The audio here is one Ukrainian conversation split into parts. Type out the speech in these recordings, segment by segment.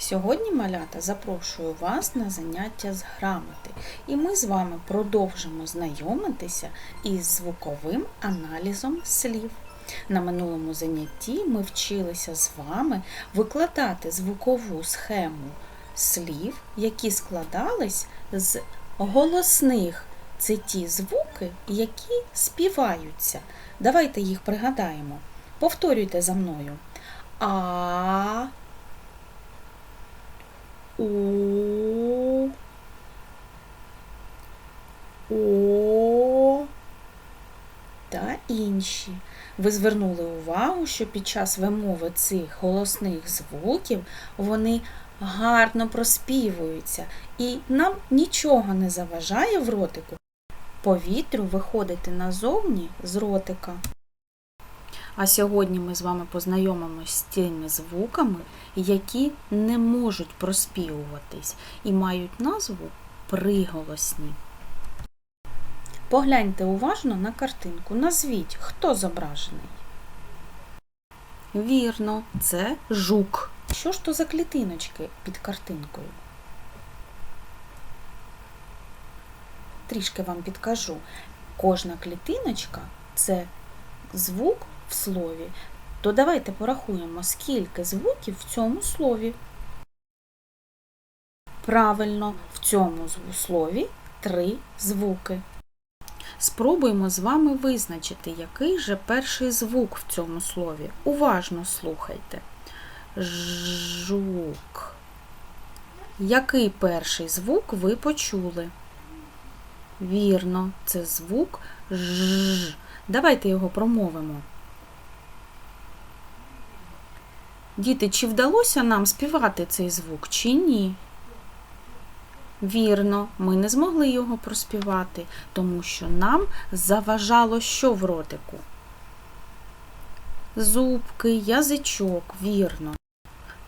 Сьогодні, малята, запрошую вас на заняття з грамоти, і ми з вами продовжимо знайомитися із звуковим аналізом слів. На минулому занятті ми вчилися з вами викладати звукову схему слів, які складались з голосних. Це ті звуки, які співаються. Давайте їх пригадаємо. Повторюйте за мною. А, у, О та інші. Ви звернули увагу, що під час вимови цих голосних звуків вони гарно проспівуються, і нам нічого не заважає в ротику повітрю виходити назовні з ротика. А сьогодні ми з вами познайомимося з тими звуками, які не можуть проспівуватись і мають назву приголосні. Погляньте уважно на картинку. Назвіть, хто зображений. Вірно, це жук. Що ж то за клітиночки під картинкою? Трішки вам підкажу. Кожна клітиночка це звук в слові. То давайте порахуємо, скільки звуків в цьому слові. Правильно, в цьому слові три звуки. Спробуємо з вами визначити, який же перший звук в цьому слові. Уважно слухайте. Жук. Який перший звук ви почули? Вірно, це звук ж. Давайте його промовимо. Діти, чи вдалося нам співати цей звук, чи ні? Вірно, ми не змогли його проспівати, тому що нам заважало що в ротику? Зубки, язичок, вірно.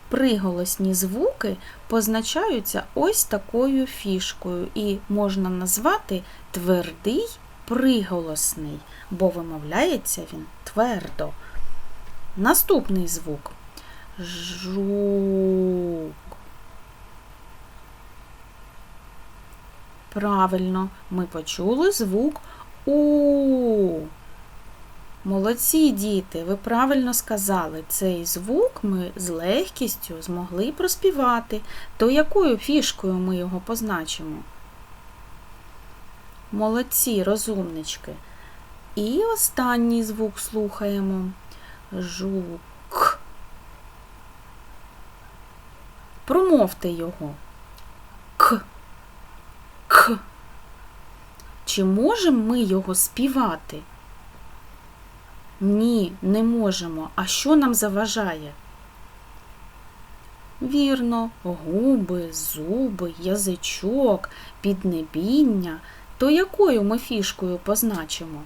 Приголосні звуки позначаються ось такою фішкою і можна назвати твердий приголосний, бо вимовляється він твердо. Наступний звук жук. Правильно, ми почули звук у. Молодці діти, ви правильно сказали, цей звук ми з легкістю змогли проспівати. То якою фішкою ми його позначимо? Молодці, розумнички. І останній звук слухаємо. Жук. Промовте його. К. К. Чи можемо ми його співати? Ні, не можемо. А що нам заважає? Вірно, губи, зуби, язичок, піднебіння. То якою ми фішкою позначимо?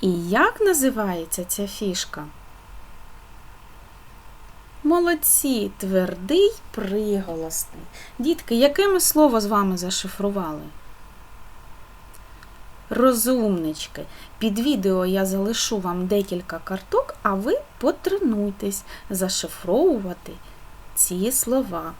І як називається ця фішка? Молодці, твердий приголосний. Дітки, яке ми слово з вами зашифрували? Розумнички. Під відео я залишу вам декілька карток, а ви потренуйтесь зашифровувати ці слова.